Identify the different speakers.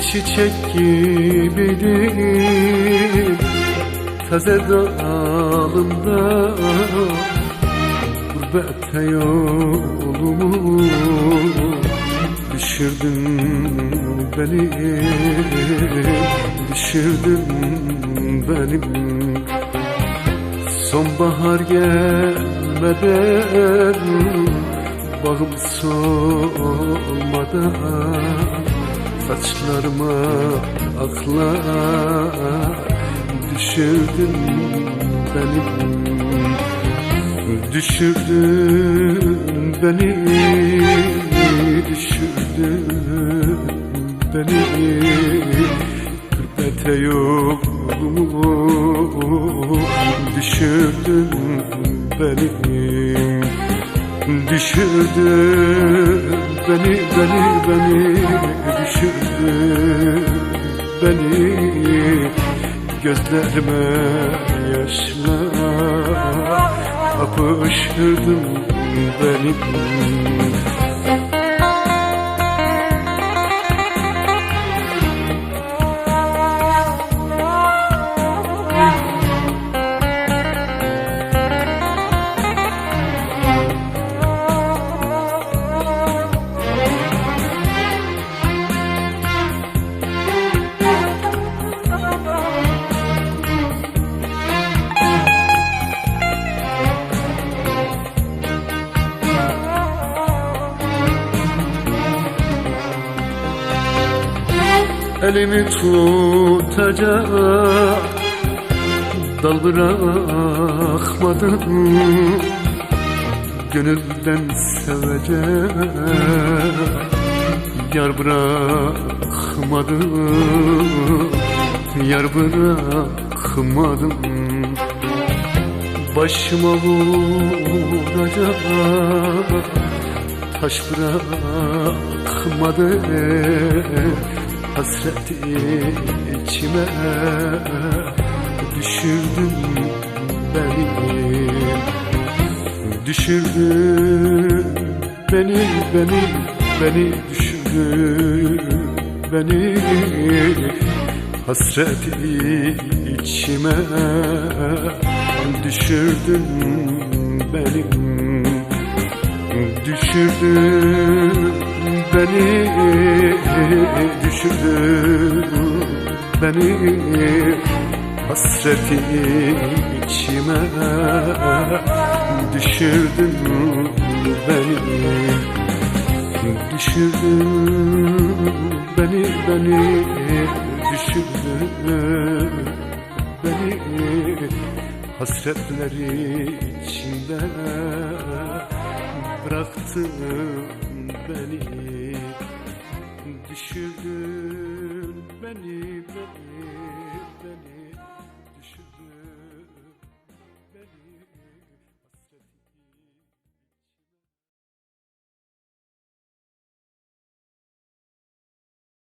Speaker 1: çiçek gibiydim Taze dalında Gurbette yolumu Düşürdün beni Düşürdün benim Sonbahar gelmeden Bağım solmadan Saçlarıma aklar Düşürdün beni. Düşürdün beni Düşürdün beni. Gurbete yolumu Düşürdün beni. Düşürdün beni, beni, beni Düşürdün beni Gözlerime yaşlar. Kapıştırdın beni Elimi tutacak dal bırakmadın. Gönülden sevecek yar bırakmadın. Yar bırakmadın. Başıma vuracak taş bırakmadın Hasreti içime düşürdün beni. Düşürdün beni, beni, beni düşürdün beni. Hasreti içime düşürdün beni. Düşürdün beni düşürdün beni hasreti içime düşürdün beni düşürdün beni beni düşürdün beni hasretleri içinde bıraktın beni Düşürdün beni